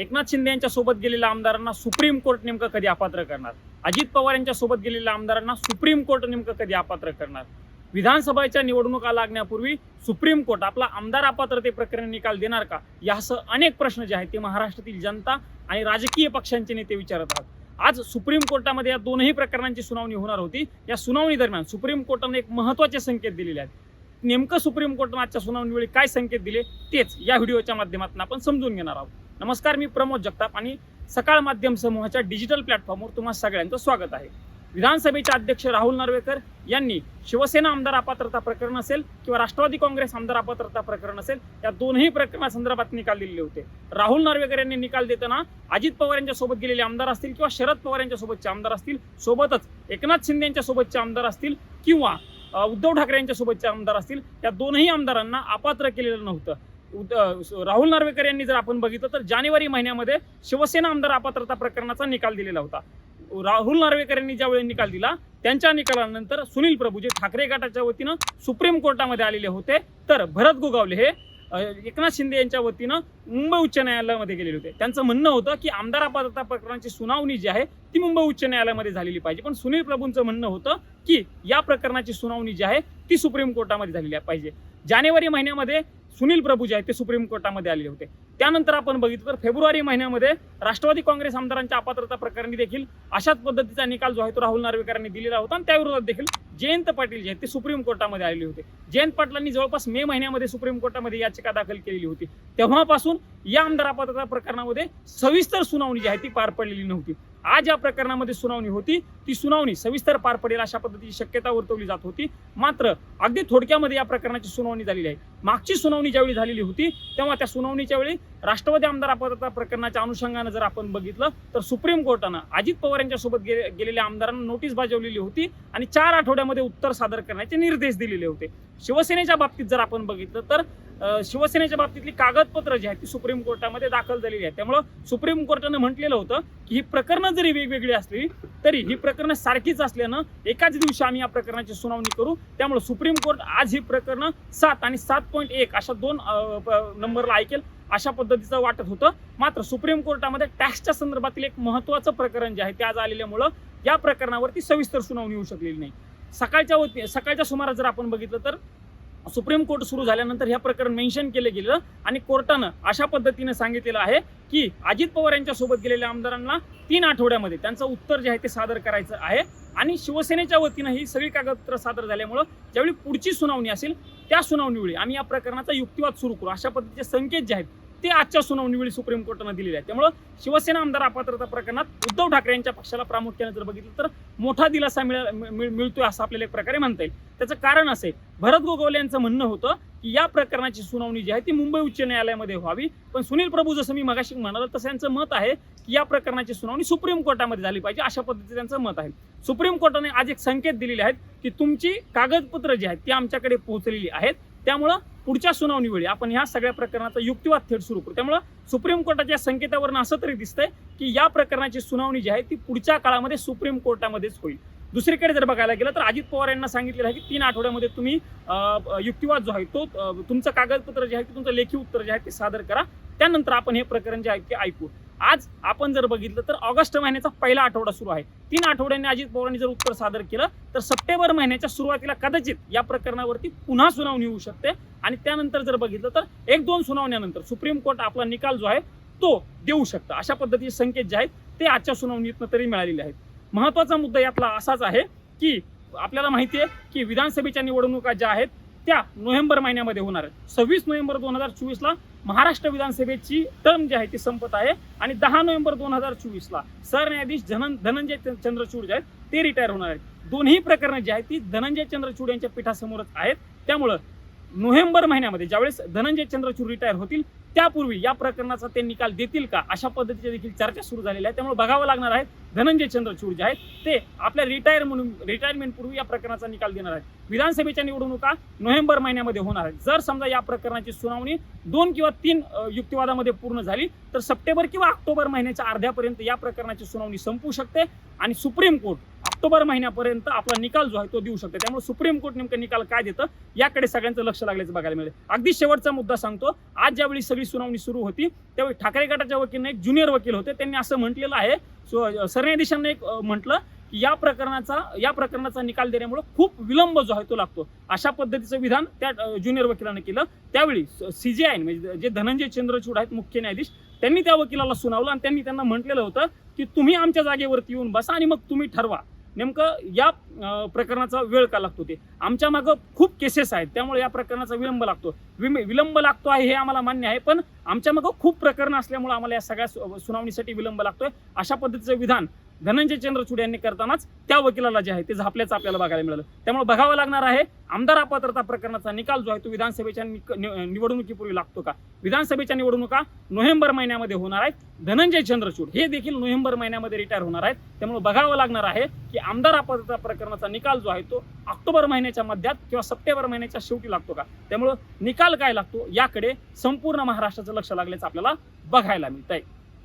एकनाथ शिंदे यांच्या सोबत गेलेल्या आमदारांना सुप्रीम कोर्ट नेमकं कधी अपात्र करणार? अजित पवार यांच्या सोबत गेलेल्या आमदारांना सुप्रीम कोर्ट नेमकं कधी अपात्र करणार? विधानसभेच्या निवडणुका लागण्यापूर्वी सुप्रीम कोर्ट आपला आमदार अपात्रते प्रकरण निकाल देणार का? यासह अनेक प्रश्न जे आहेत ते महाराष्ट्रातील जनता आणि राजकीय पक्षांचे नेते विचारत आहात. आज सुप्रीम कोर्टामध्ये या दोनही प्रकरणांची सुनावणी होणार होती. या सुनावणी दरम्यान सुप्रीम कोर्टाने एक महत्त्वाचे संकेत दिलेले आहेत. नेमकं सुप्रीम कोर्टाने आजच्या सुनावणीवेळी काय संकेत दिले? तेच या व्हिडिओच्या माध्यमातून आपण समजून घेणार आहोत. नमस्कार मी प्रमोद जगताप आणि सकाळ माध्यम समूहाच्या डिजिटल प्लॅटफॉर्मवर तुम्हा सगळ्यांचं स्वागत आहे. विधानसभेचे अध्यक्ष राहुल नार्वेकर यांनी शिवसेना आमदार अपात्रता प्रकरण असेल किंवा राष्ट्रवादी काँग्रेस आमदार अपात्रता प्रकरण असेल या दोन्ही प्रकरणासंदर्भात निकाल दिलेले होते. राहुल नार्वेकर यांनी निकाल देताना अजित पवार यांच्या सोबत गेलेले आमदार असतील किंवा शरद पवार यांच्या सोबतचे आमदार असतील सोबतच एकनाथ शिंदे यांच्या सोबतचे आमदार असतील किंवा उद्धव ठाकरे यांच्या सोबतचे आमदार असतील या दोनही आमदारांना अपात्र केलेलं नव्हतं. उद- राहुल नार्वेकर यांनी जर आपण बघितलं तर जानेवारी महिन्यामध्ये शिवसेना आमदार अपात्रता प्रकरणाचा निकाल दिलेला होता. राहुल नार्वेकर यांनी ज्यावेळी निकाल दिला त्यांच्या निकालानंतर सुनील प्रभू जे ठाकरे गटाच्या वतीनं सुप्रीम कोर्टामध्ये आलेले होते. तर भरत गोगावले हे एकनाथ शिंदे यांच्या वतीनं मुंबई उच्च न्यायालयामध्ये गेलेले होते. त्यांचं म्हणणं होतं की आमदार अपात्रता प्रकरणाची सुनावणी जी आहे ती मुंबई उच्च न्यायालयामध्ये झालेली पाहिजे. पण सुनील प्रभूंचं म्हणणं होतं की या प्रकरणाची सुनावणी जी आहे ती सुप्रीम कोर्टामध्ये झालेली पाहिजे. जानेवारी महिन्यामध्ये सुनील प्रभू जे आहेत ते सुप्रीम कोर्टामध्ये आलेले होते. त्यानंतर आपण बघितलं तर फेब्रुवारी महिन्यामध्ये राष्ट्रवादी काँग्रेस आमदारांच्या अपात्रता प्रकरणी देखील अशाच पद्धतीचा निकाल जो आहे तो राहुल नार्वेकरांनी दिलेला होता. आणि त्याविरोधात देखील जयंत पाटील जे आहेत ते सुप्रीम कोर्टामध्ये आलेले होते. जयंत पाटलांनी जवळपास मे महिन्यामध्ये सुप्रीम कोर्टामध्ये याचिका दाखल केलेली होती. तेव्हापासून या आमदार अपात्रता प्रकरणामध्ये सविस्तर सुनावणी जी आहे ती पार पडलेली नव्हती. आज या प्रकरणामध्ये सुनावणी होती. ती सुनावणी सविस्तर पार पडेल अशा पद्धतीची शक्यता वर्तवली जात होती. मात्र अगदी थोडक्यामध्ये या प्रकरणाची सुनावणी झालेली आहे. मागची सुनावणी ज्यावेळी झालेली होती तेव्हा त्या सुनावणीच्या वेळी राष्ट्रवादी आमदार अपात्रता प्रकरणाच्या अनुषंगानं जर आपण बघितलं तर सुप्रीम कोर्टानं अजित पवार यांच्यासोबत गे गेलेल्या आमदारांना नोटीस बजावलेली होती आणि चार आठवड्यामध्ये उत्तर सादर करण्याचे निर्देश दिलेले होते. शिवसेनेच्या बाबतीत जर आपण बघितलं तर शिवसेनेच्या बाबतीतली कागदपत्र जी आहेत ती सुप्रीम कोर्टामध्ये दाखल झालेली आहेत. त्यामुळं सुप्रीम कोर्टानं म्हटलेलं होतं की ही प्रकरणं जरी वेगवेगळी असली तरी ही प्रकरणं सारखीच असल्यानं एकाच दिवशी आम्ही या प्रकरणाची सुनावणी करू. त्यामुळे सुप्रीम कोर्ट आज ही प्रकरणं सात आणि सात पॉईंट एक अशा दोन नंबरला ऐकेल. अशा पद्धतीचं वाटत होतं. मात्र सुप्रीम कोर्टामध्ये टॅक्सच्या संदर्भातील एक महत्त्वाचं प्रकरण जे आहे ते आज आलेल्यामुळं या प्रकरणावरती सविस्तर सुनावणी होऊ शकलेली नाही. सकाळच्या वती सकाळच्या सुमारास जर आपण बघितलं तर सुप्रीम कोर्ट सुरू झाल्यानंतर ह्या प्रकरण मेन्शन केलं गेलं आणि कोर्टानं अशा पद्धतीने सांगितलेलं आहे की अजित पवार यांच्या सोबत गेलेल्या आमदारांना तीन आठवड्यामध्ये त्यांचं उत्तर जे आहे ते सादर करायचं आहे आणि शिवसेनेच्या वतीनं ही सगळी कागदपत्र सादर झाल्यामुळं ज्यावेळी पुढची सुनावणी असेल त्या सुनावणीवेळी आम्ही या प्रकरणाचा युक्तिवाद सुरू करू. अशा पद्धतीचे संकेत जे आहेत ते आजच्या सुनावणीवेळी सुप्रीम कोर्टानं दिलेले आहे. त्यामुळं शिवसेना आमदार अपात्रता प्रकरणात उद्धव ठाकरे यांच्या पक्षाला प्रामुख्याने जर बघितलं तर मोठा दिलासा मिळ- मिळतोय असं आपल्याला एक प्रकारे म्हणता येईल. त्याचं कारण असं आहे भरत गोगवले यांचं म्हणणं होतं की या प्रकरणाची सुनावणी जी आहे ती मुंबई उच्च न्यायालयामध्ये व्हावी. पण सुनील प्रभू जसं मी मगाशी म्हणालो तसं यांचं मत आहे की या प्रकरणाची सुनावणी सुप्रीम कोर्टामध्ये झाली पाहिजे अशा पद्धतीचं त्यांचं मत आहे. सुप्रीम कोर्टाने आज एक संकेत दिलेले आहेत की तुमची कागदपत्र जी आहेत ती आमच्याकडे पोहोचलेली आहेत. त्यामुळं पुढच्या सुनावणीवेळी आपण ह्या सगळ्या प्रकरणाचा युक्तिवाद थेट सुरू करू. त्यामुळं सुप्रीम कोर्टाच्या संकेतावरून असं तरी दिसतंय की या प्रकरणाची सुनावणी जी आहे ती पुढच्या काळामध्ये सुप्रीम कोर्टामध्येच होईल. दुसरीकडे जर बघायला गेलं तर अजित पवार यांना सांगितलेलं आहे की तीन आठवड्यामध्ये तुम्ही युक्तिवाद जो आहे तो तुमचं कागदपत्र जे आहे ते तुमचं लेखी उत्तर जे आहे ते सादर करा. त्यानंतर आपण हे प्रकरण जे आहे ते ऐकू. आज आपण जर बघितलं तर ऑगस्ट महिन्याचा पहिला आठवडा सुरू आहे. तीन आठवड्यांनी अजित पवारांनी जर उत्तर सादर केलं तर सप्टेंबर महिन्याच्या सुरुवातीला कदाचित या प्रकरणावरती पुन्हा सुनावणी होऊ शकते. आणि त्यानंतर जर बघितलं तर एक दोन सुनावण्यानंतर सुप्रीम कोर्ट आपला निकाल जो आहे तो देऊ शकतं. अशा पद्धतीचे संकेत जे आहेत ते आजच्या सुनावणीतनं तरी मिळालेले आहेत. महत्त्वाचा मुद्दा यातला असाच आहे की आपल्याला माहिती आहे की विधानसभेच्या निवडणुका ज्या आहेत त्या नोव्हेंबर महिन्यामध्ये होणार आहेत सव्वीस नोव्हेंबर दोन हजार चोवीसला महाराष्ट्र विधानसभेची टर्म जी आहे ती संपत आहे आणि दहा नोव्हेंबर दोन हजार चोवीसला सरन्यायाधीश धनन धनंजय चंद्रचूड जे आहेत ते रिटायर होणार आहेत. दोन्ही प्रकरणं जी आहेत ती धनंजय चंद्रचूड यांच्या पीठासमोरच आहेत. त्यामुळं नोव्हेंबर महिन्यामध्ये ज्यावेळेस धनंजय चंद्रचूड रिटायर होतील त्यापूर्वी या प्रकरणाचा ते निकाल देतील का? अशा पद्धतीच्या देखील चर्चा सुरू झालेल्या आहेत. त्यामुळे बघावं लागणार आहे धनंजय चंद्रचूड जे आहेत ते आपल्या रिटायर म्हणून रिटायरमेंट पूर्वी या प्रकरणाचा निकाल देणार आहेत. विधानसभेच्या निवडणुका नोव्हेंबर महिन्यामध्ये होणार आहेत. जर समजा या प्रकरणाची सुनावणी दोन किंवा तीन युक्तिवादामध्ये पूर्ण झाली तर सप्टेंबर किंवा ऑक्टोबर महिन्याच्या अर्ध्यापर्यंत या प्रकरणाची सुनावणी संपू शकते आणि सुप्रीम कोर्ट ऑक्टोबर महिन्यापर्यंत आपला निकाल जो आहे तो देऊ शकतो. त्यामुळे सुप्रीम कोर्ट नेमकं निकाल काय देतं याकडे सगळ्यांचं लक्ष लागल्याचं बघायला मिळेल. अगदी शेवटचा मुद्दा सांगतो आज ज्यावेळी सगळी सुनावणी सुरू होती त्यावेळी ठाकरे गटाच्या वकीलने एक ज्युनियर वकील होते. त्यांनी असं म्हटलेलं आहे सरन्यायाधीशांना एक म्हटलं की या प्रकरणाचा या प्रकरणाचा निकाल देण्यामुळे खूप विलंब जो आहे तो लागतो. अशा पद्धतीचं विधान त्या ज्युनियर वकिलाने केलं. त्यावेळी सीजीआय म्हणजे जे धनंजय चंद्रचूड आहेत मुख्य न्यायाधीश त्यांनी त्या वकिलाला सुनावलं आणि त्यांनी त्यांना म्हटलेलं होतं की तुम्ही आमच्या जागेवरती येऊन बसा आणि मग तुम्ही ठरवा. नेमकं या प्रकरणाचा वेळ का लागतो ते? आमच्या मागं खूप केसेस आहेत त्यामुळे या प्रकरणाचा विलंब लागतो. विलंब लागतो आहे हे आम्हाला मान्य आहे पण आमच्या मागं खूप प्रकरणं असल्यामुळे आम्हाला या सगळ्या सुनावणीसाठी विलंब लागतोय. अशा पद्धतीचं विधान धनंजय चंद्रचूड यांनी करतानाच त्या वकिलाला जे आहे ते झापल्याचं आपल्याला बघायला मिळालं. त्यामुळे बघावं लागणार आहे आमदार अपात्रता प्रकरणाचा निकाल जो आहे तो विधानसभेच्या निवडणुकीपूर्वी लागतो का? विधानसभेच्या निवडणुका नोव्हेंबर महिन्यामध्ये होणार आहेत धनंजय चंद्रचूड हे देखील नोव्हेंबर महिन्यामध्ये रिटायर होणार आहेत. त्यामुळे बघावं लागणार आहे की आमदार अपात्रता प्रकरणाचा निकाल जो आहे तो ऑक्टोबर महिन्याच्या मध्यात किंवा सप्टेंबर महिन्याच्या शेवटी लागतो का? त्यामुळं निकाल काय लागतो? याकडे संपूर्ण महाराष्ट्राचं लक्ष लागल्याचं आपल्याला बघायला मिळत आहे